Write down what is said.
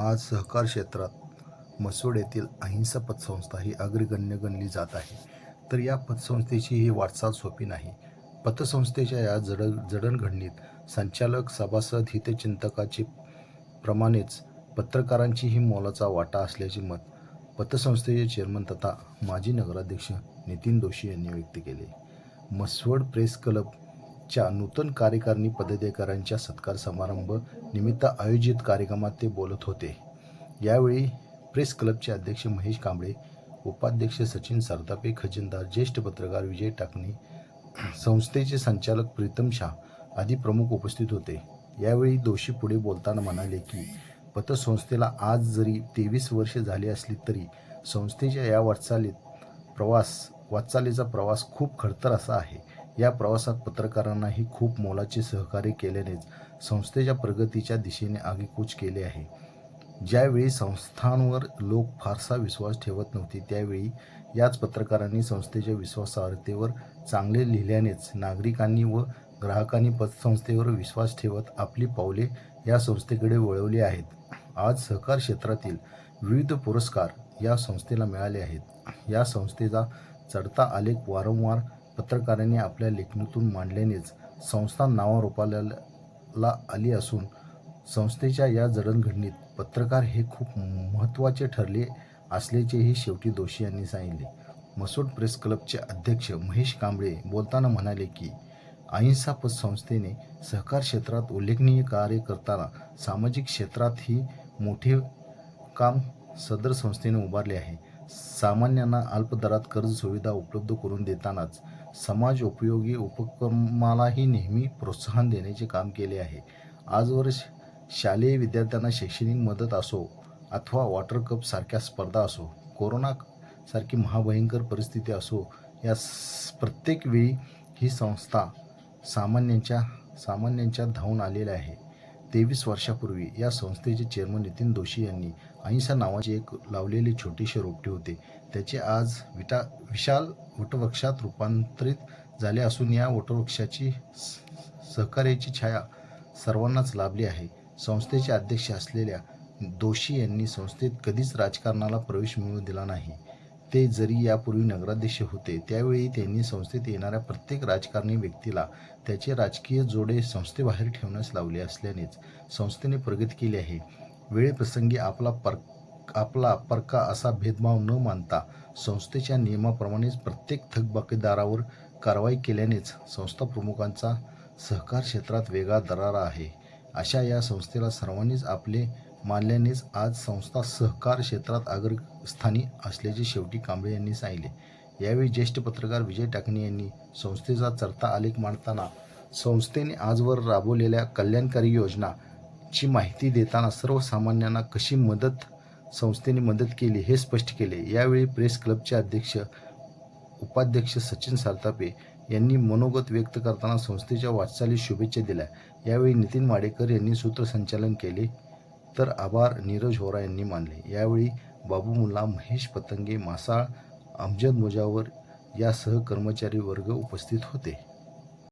आज सहकार क्षेत्रात मसूड येथील अहिंसा पतसंस्था ही अग्रगण्य गणली जात आहे. तर या पतसंस्थेची ही वाटचाल सोपी नाही. पतसंस्थेच्या या जड जडणघडणीत संचालक सभासद हितचिंतकाचे प्रमाणेच पत्रकारांचीही मोलाचा वाटा असल्याचे मत पतसंस्थेचे चेअरमन तथा माजी नगराध्यक्ष नितीन दोशी यांनी व्यक्त केले. मसवड प्रेस क्लब च्या नूतन कार्यकारिणी पदाधिकाऱ्यांच्या सत्कार समारंभ निमित्त आयोजित कार्यक्रमात ते बोलत होते. यावेळी प्रेस क्लबचे अध्यक्ष महेश कांबळे उपाध्यक्ष सचिन सरतापे खजिनदार ज्येष्ठ पत्रकार विजय टाकणे संस्थेचे संचालक प्रीतम शाह आदी प्रमुख उपस्थित होते. यावेळी दोषी पुढे बोलताना म्हणाले की पतसंस्थेला आज जरी तेवीस वर्षे झाली असली तरी संस्थेच्या या वाटचालीत प्रवास वाटचालीचा प्रवास खूप खडतर असा आहे. या प्रवासात पत्रकारांनाही खूप मोलाचे सहकार्य केल्यानेच संस्थेच्या प्रगतीच्या दिशेने आगेकूच केले आहे. ज्यावेळी संस्थांवर लोक फारसा विश्वास ठेवत नव्हते त्यावेळी याच पत्रकारांनी संस्थेच्या विश्वासार्हतेवर चांगले लिहिल्यानेच नागरिकांनी व ग्राहकांनी पतसंस्थेवर विश्वास ठेवत आपली पावले या संस्थेकडे वळवली आहेत. आज सहकार क्षेत्रातील विविध पुरस्कार या संस्थेला मिळाले आहेत. या संस्थेचा चढता आलेख वारंवार पत्रकारांनी आपल्या लेखणीतून मांडल्यानेच संस्था नावारूपाला आली असून संस्थेच्या या जडणघडणीत पत्रकार हे खूप महत्त्वाचे ठरले असल्याचेही शेवटी दोषी यांनी सांगितले. मसूड प्रेस क्लबचे अध्यक्ष महेश कांबळे बोलताना म्हणाले की अहिंसा पत संस्थेने सहकार क्षेत्रात उल्लेखनीय कार्य करताना सामाजिक क्षेत्रातही मोठे काम सदर संस्थेने उभारले आहे. सामान्यांना अल्पदरात कर्ज सुविधा उपलब्ध करून देतानाच समाज उपयोगी उपक्रमालाही नेहमी प्रोत्साहन देण्याचे काम केले आहे. आजवर श- शालेय विद्यार्थ्यांना शैक्षणिक मदत असो अथवा वॉटर कप सारख्या स्पर्धा असो कोरोना सारखी महाभयंकर परिस्थिती असो या स- प्रत्येक वेळी ही संस्था सामान्यांच्या सामान्यांच्या धावून आलेल्या आहे. तेवीस वर्षापूर्वी या संस्थेचे चेअरमन नितीन दोशी यांनी अहिंसा नावाचे एक लावलेले छोटेसे रोपटे होते. त्याचे आज विटा विशाल वटवृक्षात रूपांतरित झाले असून या वटवृक्षाची स- सहकार्याची छाया सर्वांनाच लाभली आहे. संस्थेचे अध्यक्ष असलेल्या दोषी यांनी संस्थेत कधीच राजकारणाला प्रवेश मिळू दिला नाही. ते जरी यापूर्वी नगराध्यक्ष होते त्यावेळी त्यांनी संस्थेत येणाऱ्या प्रत्येक राजकारणी व्यक्तीला त्याचे राजकीय जोडे संस्थेबाहेर ठेवण्यास लावले असल्यानेच संस्थेने प्रगती केली आहे. वेळेप्रसंगी आपला पर आपला परका असा भेदभाव न मानता संस्थेच्या नियमाप्रमाणेच प्रत्येक थकबाकीदारावर कारवाई केल्यानेच संस्था प्रमुखांचा सहकार क्षेत्रात वेगळा दरारा आहे. अशा या संस्थेला सर्वांनीच आपले मानल्यानेच आज संस्था सहकार क्षेत्रात अग्रस्थानी असल्याचे शेवटी कांबळे यांनी सांगितले. यावेळी ज्येष्ठ पत्रकार विजय टाकणे यांनी संस्थेचा चढता आलेख मांडताना संस्थेने आजवर राबवलेल्या कल्याणकारी योजनाची माहिती देताना सर्वसामान्यांना कशी मदत संस्थेने मदत केली हे स्पष्ट केले. यावेळी प्रेस क्लबचे अध्यक्ष उपाध्यक्ष सचिन सारतापे यांनी मनोगत व्यक्त करताना संस्थेच्या वाटचालीस शुभेच्छा दिल्या. यावेळी नितीन वाडेकर यांनी सूत्रसंचालन केले. तर आभार नीरज होरा यांनी मानले. यावेळी बाबू मुल्ला महेश पतंगे मासाळ अमजद मुजावर या सहकर्मचारी वर्ग उपस्थित होते.